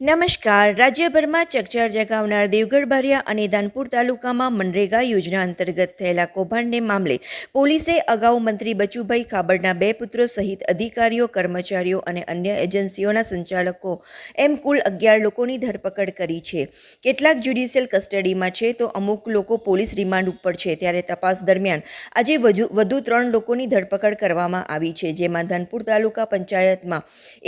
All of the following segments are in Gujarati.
નમસ્કાર. રાજ્યભરમાં ચકચાર જગાવનાર દેવગઢ બારિયા અને દાનપુર તાલુકામાં મનરેગા યોજના અંતર્ગત થયેલા કૌભાંડને મામલે પોલીસે અગાઉ મંત્રી બચુભાઈ ખાબડના બે પુત્રો સહિત અધિકારીઓ, કર્મચારીઓ અને અન્ય એજન્સીઓના સંચાલકો એમ કુલ અગિયાર લોકોની ધરપકડ કરી છે. કેટલાક જ્યુડિશિયલ કસ્ટડીમાં છે તો અમુક લોકો પોલીસ રિમાન્ડ ઉપર છે. ત્યારે તપાસ દરમિયાન આજે વધુ વધુ ત્રણ લોકોની ધરપકડ કરવામાં આવી છે, જેમાં ધનપુર તાલુકા પંચાયતમાં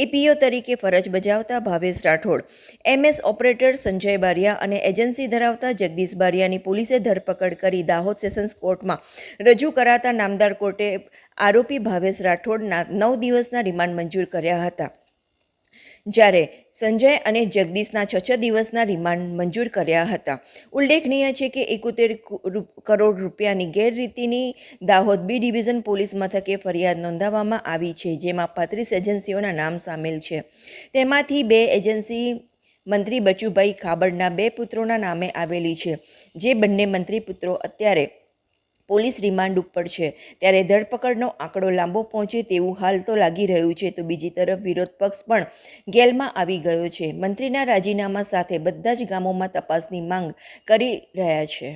એપીઓ તરીકે ફરજ બજાવતા ભાવેશ રાઠોડ એમએસ ઓપરેટર સંજય બારિયા અને એજન્સી ધરાવતા જગદીશ બારિયાની પોલીસે ધરપકડ કરી દાહોદ સેશન્સ કોર્ટમાં. રજૂ કરાતા નામદાર કોર્ટે આરોપી ભાવેશ રાઠોડના નવ દિવસના રિમાન્ડ મંજૂર કર્યા હતા. જ્યારે સંજય અને જગદીશના છ છ દિવસના રિમાન્ડ મંજૂર કર્યા હતા. ઉલ્લેખનીય છે કે એકોતેર કરોડ રૂપિયાની ગેરરીતિની દાહોદ બી ડિવિઝન પોલીસ મથકે ફરિયાદ નોંધાવવામાં આવી છે, જેમાં પાંત્રીસ એજન્સીઓના નામ સામેલ છે. તેમાંથી બે એજન્સી મંત્રી બચુભાઈ ખાબડના બે પુત્રોના નામે આવેલી છે, જે બંને મંત્રી પુત્રો અત્યારે પોલીસ રિમાન્ડ ઉપર છે. ત્યારે ધરપકડનો આંકડો લાંબો પહોંચે તેવું હાલ તો લાગી રહ્યું છે. તો બીજી તરફ વિરોધ પક્ષ પણ ગેલમાં આવી ગયો છે. મંત્રીના રાજીનામા સાથે બધા જ ગામોમાં તપાસની માંગ કરી રહ્યા છે.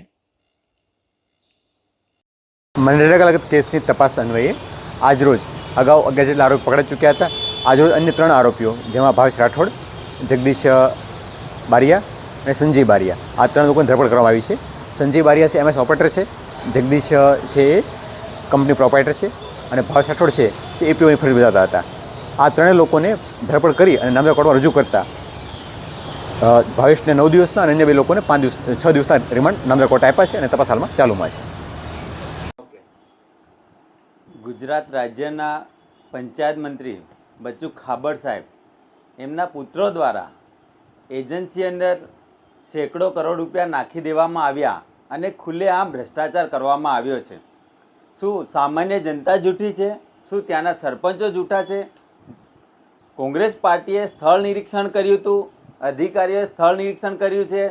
મનરેગા લગત કેસની તપાસ અન્વયે આજરોજ અગાઉ અગિયાર જેટલા આરોપી પકડાઈ ચૂક્યા હતા. આજરોજ અન્ય ત્રણ આરોપીઓ, જેમાં ભાવેશ રાઠોડ, જગદીશ બારિયા અને સંજય બારિયા. આ ત્રણ લોકોની ધરપકડ કરવામાં આવી છે. સંજય બારિયા છે, એમએસ ઓપરેટર છે. જગદીશ છે એ કંપની પ્રોપાઇટર છે અને ભાવેશ રાઠોડ છે તે એપીઓની ફરજ બજાવતા હતા. આ ત્રણેય લોકોને ધરપકડ કરી અને નામદાર કોર્ટમાં રજૂ કરતા. ભાવેશને નવ દિવસના અને અન્ય બે લોકોને પાંચ દિવસ છ દિવસના રિમાન્ડ નામદાર કોર્ટ આપ્યા છે અને તપાસ હાલમાં ચાલુમાં છે. ગુજરાત રાજ્યના પંચાયત મંત્રી બચ્ચુ ખાબડ સાહેબ એમના પુત્રો દ્વારા એજન્સી અંદર સેંકડો કરોડ રૂપિયા નાખી દેવામાં આવ્યા. અને ખુલ્લેઆમ ભ્રષ્ટાચાર કરવામાં આવ્યો છે. શું સામાન્ય જનતા જૂઠી છે? શું ત્યાંના સરપંચો જૂઠા છે? કોંગ્રેસ પાર્ટીએ સ્થળ નિરીક્ષણ કર્યું હતું. અધિકારીઓએ સ્થળ નિરીક્ષણ કર્યું છે.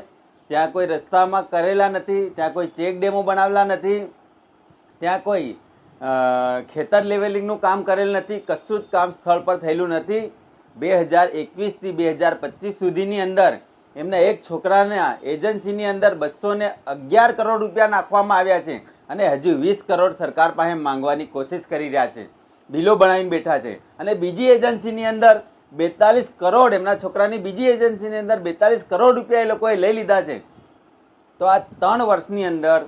ત્યાં કોઈ રસ્તામાં કરેલા નથી. ત્યાં કોઈ ચેક ડેમો બનાવેલા નથી. ત્યાં કોઈ ખેતર લેવલિંગનું કામ કરેલ નથી. કશું જ કામ સ્થળ પર થયેલું નથી. બે હજાર એકવીસથી બે હજાર પચીસ સુધીની અંદર એમના એક છોકરાના એજન્સીની અંદર બસો ને અગિયાર કરોડ રૂપિયા નાખવામાં આવ્યા છે અને હજુ વીસ કરોડ સરકાર પાસે માંગવાની કોશિશ કરી રહ્યા છે. બિલો બનાવીને બેઠા છે. અને બીજી એજન્સીની અંદર બેતાલીસ કરોડ, એમના છોકરાની બીજી એજન્સીની અંદર બેતાલીસ કરોડ રૂપિયા એ લોકોએ લઈ લીધા છે. તો આ ત્રણ વર્ષની અંદર,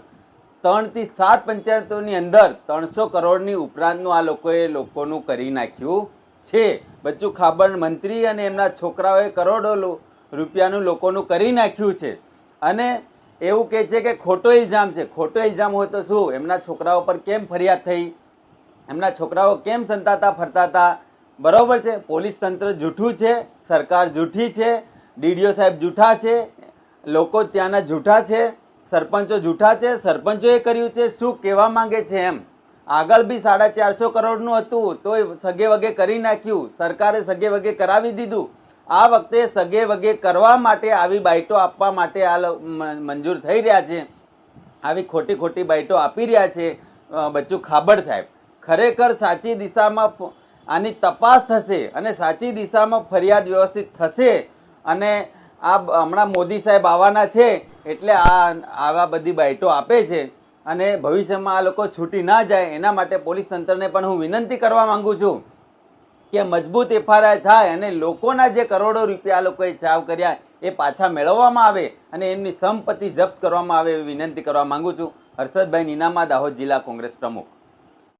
ત્રણથી સાત પંચાયતોની અંદર ત્રણસો કરોડની ઉપરાંતનું આ લોકોએ લોકોનું કરી નાખ્યું છે. બચ્ચુ ખાબર મંત્રી અને એમના છોકરાઓએ કરોડો રૂપિયાનું લોકોનું કરી નાખ્યું છે. અને એવું કહે છે કે ખોટો ઇલ્ઝામ છે. ખોટો ઇલ્ઝામ હોય તો શું? એમના છોકરાઓ પર કેમ ફરિયાદ થઈ? એમના છોકરાઓ કેમ સંતાતા ફરતા હતા બરાબર છે. પોલીસ તંત્ર જૂઠું છે. સરકાર જૂઠી છે. ડીડીઓ સાહેબ જૂઠા છે. લોકો ત્યાંના જૂઠા છે. સરપંચો જૂઠા છે. સરપંચોએ કર્યું છે. શું કહેવા માંગે છે એમ? આગળ બી સાડા ચારસો કરોડનું હતું. તો સગે વગે કરી નાખ્યું. સરકારે સગે વગે કરાવી દીધું. આ વખતે સગે વગે કરવા માટે આવી બાઇટો આપવા માટે આ મંજૂર થઈ રહ્યા છે. આવી ખોટી ખોટી બાઇટો આપી રહ્યા છે બચ્ચું ખાબડ સાહેબ. ખરેખર સાચી દિશામાં આની તપાસ થશે અને સાચી દિશામાં ફરિયાદ વ્યવસ્થિત થશે અને આ હમણાં મોદી સાહેબ આવવાના છે એટલે આ આવા બધી બાઇટો આપે છે અને ભવિષ્યમાં આ લોકો છૂટી ના જાય એના માટે પોલીસ તંત્રને પણ હું વિનંતી કરવા માંગુ છું. કે મજબૂત એફઆરઆઈ થાય અને લોકોના જે કરોડો રૂપિયા આ લોકોએ ચાવ કર્યા એ પાછા મેળવવામાં આવે અને એમની સંપત્તિ જપ્ત કરવામાં આવે એવી વિનંતી કરવા માંગુ છું. હર્ષદભાઈ નીનામા, દાહોદ જિલ્લા કોંગ્રેસ પ્રમુખ.